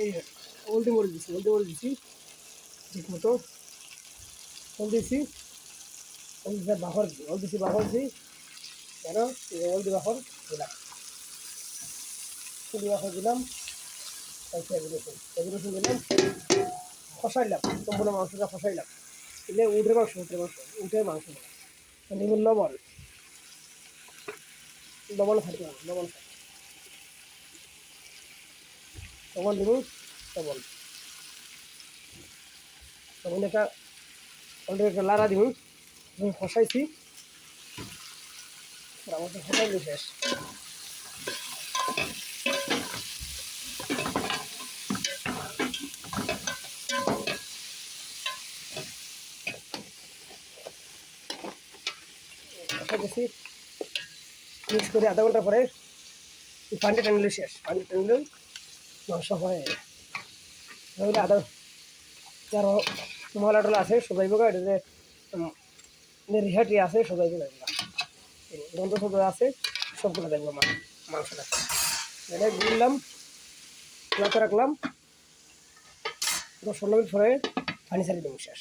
এই হলদি মরে দিছি, হলদি মরে দিছি, ঠিক মতো। হলদি দিছি, হলদি বাহর, হলদি দিছি বাহর দিছি। কেন? হলদি বাহর দিলাম। হলদি বাহর দিলাম। পেঁয়াজ রসুন পেঁয়াজ রসুন দিলাম। ফসাইলাম, সম্পূর্ণ মাংসটা ফসাইলাম। দিলে উঠে মাংস উঠে মাংস উঠে মাংস। দিব লবণ। লবণ থাকবে লবণ থাকবে লবণ দিব লবণ লবণ একটা অলরেডি একটা লাড়া দিব, আমি ফসাইছি। আমাকে ফসাইলে শেষ। মিক্স করে আধা ঘণ্টা পরে পানিটা টানলে শেষ পানি টানলে মাংস হয়ে। আধা মহলা টলা আছে, সবাই বোকা এটা যে রিহাটি আছে বোকা এগুলো। গন্ধ আছে, সবগুলো দেখব মাংসটা। এটা গুললাম রাখলাম। পনেরো মিনিট পরে পানি ছাড়িয়ে দেবো শেষ।